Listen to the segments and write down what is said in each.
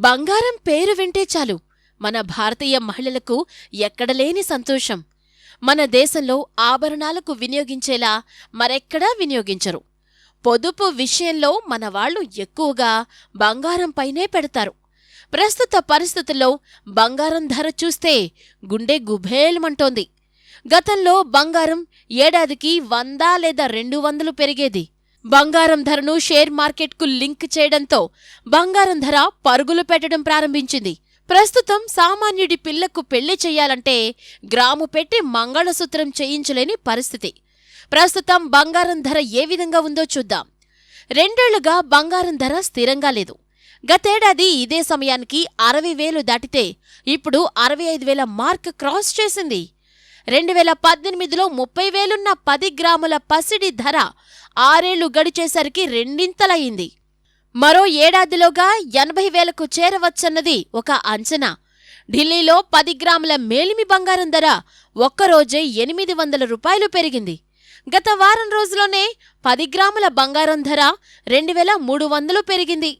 బంగారం పేరు వింటే చాలు. మన భారతీయ మహిళలకు ఎక్కడలేని సంతోషం. మన దేశంలో ఆభరణాలకు వినియోగించేలా మరెక్కడా వినియోగించరు. పొదుపు విషయంలో మన వాళ్ళు ఎక్కువగా బంగారంపైనే పెడతారు. ప్రస్తుత పరిస్థితుల్లో బంగారం ధర చూస్తే గుండె గుభేలమంటోంది. గతంలో బంగారం ఏడాదికి వంద లేదా రెండు వందలు పెరిగేది. బంగారం ధరను షేర్ మార్కెట్కు లింక్ చేయడంతో బంగారం ధర పరుగులు పెట్టడం ప్రారంభించింది. ప్రస్తుతం సామాన్యుడి పిల్లకు పెళ్ళి చెయ్యాలంటే గ్రాము పెట్టి మంగళసూత్రం చేయించలేని పరిస్థితి. ప్రస్తుతం బంగారం ధర ఏ విధంగా ఉందో చూద్దాం. రెండేళ్ళుగా బంగారం ధర స్థిరంగా లేదు. గతేడాది ఇదే సమయానికి అరవై వేలు దాటితే ఇప్పుడు అరవై ఐదు వేల మార్క్ క్రాస్ చేసింది. రెండు వేల పద్దెనిమిదిలో ముప్పై వేలున్న పది గ్రాముల పసిడి ధర ఆరేళ్ళు గడిచేసరికి రెండింతలయింది. మరో ఏడాదిలోగా ఎనభై వేలకు చేరవచ్చన్నది ఒక అంచనా. ఢిల్లీలో పది గ్రాముల మేలిమి బంగారం ధర ఒక్కరోజే ఎనిమిది వందల రూపాయలు పెరిగింది. గత వారం రోజులోనే పది గ్రాముల బంగారం ధర రెండు వేల మూడు వందలు పెరిగింది.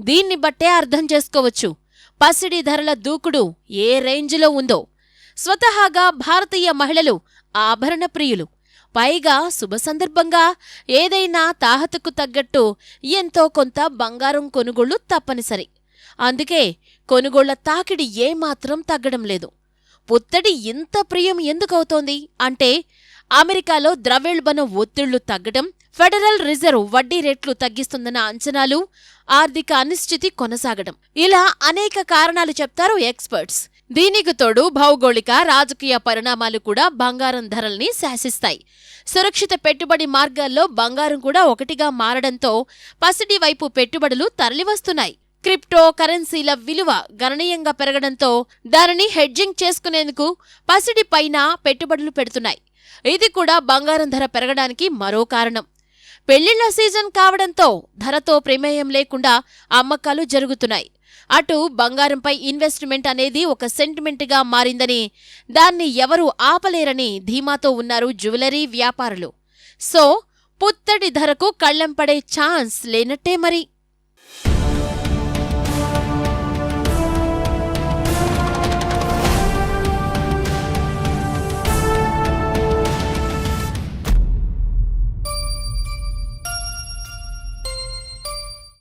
దీన్ని బట్టే అర్థం చేసుకోవచ్చు. పసిడి ధరల దూకుడు ఏ రేంజ్లో ఉందో. స్వతహాగా భారతీయ మహిళలు ఆభరణ ప్రియులు. పైగా శుభ సందర్భంగా ఏదైనా తాహతకు తగ్గట్టు ఎంతో కొంత బంగారం కొనుగోళ్ళు తప్పనిసరి. అందుకే కొనుగోళ్ళ తాకిడి ఏమాత్రం తగ్గడం లేదు. పుత్తడి ఇంత ప్రియం ఎందుకవుతోంది? అంటే అమెరికాలో ద్రవ్యోల్బణం ఒత్తిళ్ళు తగ్గడం ఫెడరల్ రిజర్వ్ వడ్డీ రేట్లు తగ్గిస్తుందన్న అంచనాలు ఆర్థిక అనిశ్చితి కొనసాగడం. ఇలా అనేక కారణాలు చెప్తారు ఎక్స్పర్ట్స్. దీనికి తోడు భౌగోళిక రాజకీయ పరిణామాలు కూడా బంగారం ధరల్ని శాసిస్తాయి. సురక్షిత పెట్టుబడి మార్గాల్లో బంగారం కూడా ఒకటిగా మారడంతో పసిడి వైపు పెట్టుబడులు తరలివస్తున్నాయి. క్రిప్టో కరెన్సీల విలువ గణనీయంగా పెరగడంతో దానిని హెడ్జింగ్ చేసుకునేందుకు పసిడి పైన పెట్టుబడులు పెడుతున్నాయి. ఇది కూడా బంగారం ధర పెరగడానికి మరో కారణం. పెళ్ళిళ్ళ సీజన్ కావడంతో ధరతో ప్రమేయం లేకుండా అమ్మకాలు జరుగుతున్నాయి. అటు బంగారంపై ఇన్వెస్ట్మెంట్ అనేది ఒక సెంటిమెంట్గా మారిందని దాన్ని ఎవరూ ఆపలేరని ధీమాతో ఉన్నారు జ్యువెలరీ వ్యాపారులు. సో పుత్తడి ధరకు కళ్ళెంపడే ఛాన్స్ లేనట్టే మరి.